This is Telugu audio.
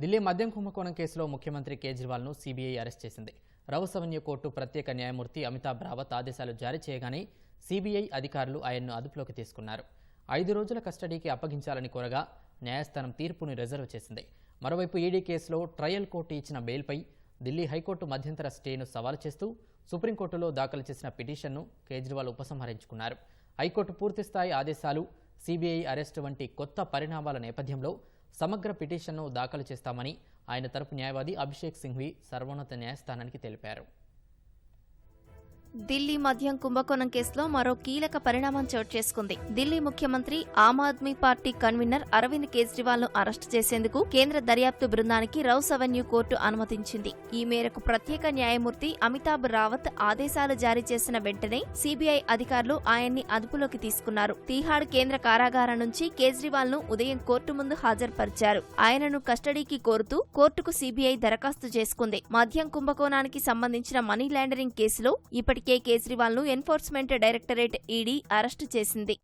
ఢిల్లీ మద్యం కుంభకోణం కేసులో ముఖ్యమంత్రి కేజ్రీవాల్ను సీబీఐ అరెస్ట్ చేసింది. రవసవన్య కోర్టు ప్రత్యేక న్యాయమూర్తి అమితాబ్ రావత్ ఆదేశాలు జారీ చేయగానే సీబీఐ అధికారులు ఆయన్ను అదుపులోకి తీసుకున్నారు. ఐదు రోజుల కస్టడీకి అప్పగించాలని కోరగా న్యాయస్థానం తీర్పును రిజర్వ్ చేసింది. మరోవైపు ఈడీ కేసులో ట్రయల్ కోర్టు ఇచ్చిన బెయిల్పై ఢిల్లీ హైకోర్టు మధ్యంతర స్టేను సవాలు చేస్తూ సుప్రీంకోర్టులో దాఖలు చేసిన పిటిషన్ను కేజ్రీవాల్ ఉపసంహరించుకున్నారు. హైకోర్టు పూర్తిస్థాయి ఆదేశాలు సీబీఐ అరెస్టు వంటి కొత్త పరిణామాల నేపథ్యంలో సమగ్ర పిటిషన్ను దాఖలు చేస్తామని ఆయన తరపు న్యాయవాది అభిషేక్ సింఘ్వి సర్వోన్నత న్యాయస్థానానికి తెలిపారు. ఢిల్లీ మద్యం కుంభకోణం కేసులో మరో కీలక పరిణామం చోటు చేసుకుంది. ఢిల్లీ ముఖ్యమంత్రి ఆమ్ ఆద్మీ పార్టీ కన్వీనర్ అరవింద్ కేజ్రీవాల్ను అరెస్టు చేసేందుకు కేంద్ర దర్యాప్తు బృందానికి రౌస్ అవెన్యూ కోర్టు అనుమతించింది. ఈ మేరకు ప్రత్యేక న్యాయమూర్తి అమితాబ్ రావత్ ఆదేశాలు జారీ చేసిన వెంటనే సీబీఐ అధికారులు ఆయన్ని అదుపులోకి తీసుకున్నారు. తీహాడ్ కేంద్ర కారాగారం నుంచి కేజ్రీవాల్ను ఉదయం కోర్టు ముందు హాజరుపరిచారు. ఆయనను కస్టడీకి కోరుతూ కోర్టుకు సీబీఐ దరఖాస్తు చేసుకుంది. మద్యం కుంభకోణానికి సంబంధించిన మనీ లాండరింగ్ కేసులో ఇప్పటికే కేజ్రీవాల్ను ఎన్ఫోర్స్మెంట్ డైరెక్టరేట్ ఈడీ అరెస్టు చేసింది.